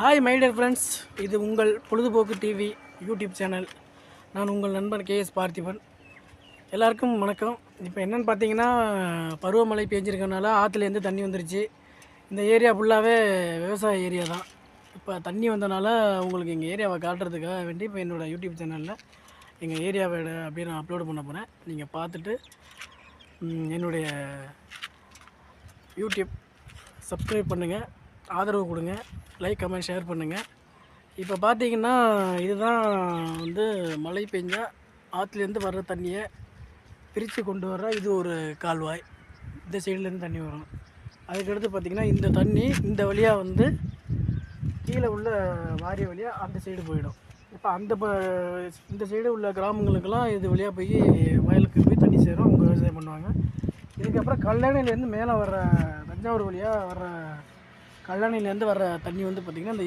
Hi my dear friends இது உங்கள் பொழுதுபோக்கு டிவி யூடியூப் சேனல் நான் உங்கள் நண்பன் கேஎஸ் பார்த்திபன். எல்லாருக்கும் வணக்கம். இப்போ என்னென்னு பார்த்தீங்கன்னா பருவமழை பேஞ்சிருக்கனால ஆற்றுலேருந்து தண்ணி வந்துருச்சு. இந்த ஏரியா ஃபுல்லாகவே விவசாய ஏரியா தான். இப்போ தண்ணி வந்தனால உங்களுக்கு எங்கள் ஏரியாவை காட்டுறதுக்காக வேண்டி இப்போ என்னோடய யூடியூப் சேனலில் எங்கள் ஏரியாவை அப்படியே நான் அப்லோடு பண்ண போகிறேன் நீங்கள் பார்த்துட்டு என்னுடைய யூடியூப் சப்ஸ்கிரைப் பண்ணுங்கள் ஆதரவு கொடுங்க லைக் கமெண்ட் ஷேர் பண்ணுங்கள் இப்போ பார்த்தீங்கன்னா இதுதான் வந்து மழை பெஞ்சால் ஆற்றுலேருந்து வர்ற தண்ணியை பிரித்து கொண்டு வர்ற இது ஒரு கால்வாய். இந்த சைட்லேருந்து தண்ணி வரும். அதுக்கடுத்து பார்த்திங்கன்னா இந்த தண்ணி இந்த வழியாக வந்து கீழே உள்ள வாரிய வழியாக அந்த சைடு போயிடும். இப்போ அந்த இந்த சைடு உள்ள கிராமங்களுக்கெல்லாம் இது வழியாக போய் வயலுக்கு போய் தண்ணி சேரும் அவங்க விவசாயம் பண்ணுவாங்க. இதுக்கப்புறம் கல்லணையிலேருந்து மேலே வர்ற தஞ்சாவூர் வழியாக வர்ற கல்லணையிலேருந்து வர தண்ணி வந்து பார்த்திங்கன்னா இந்த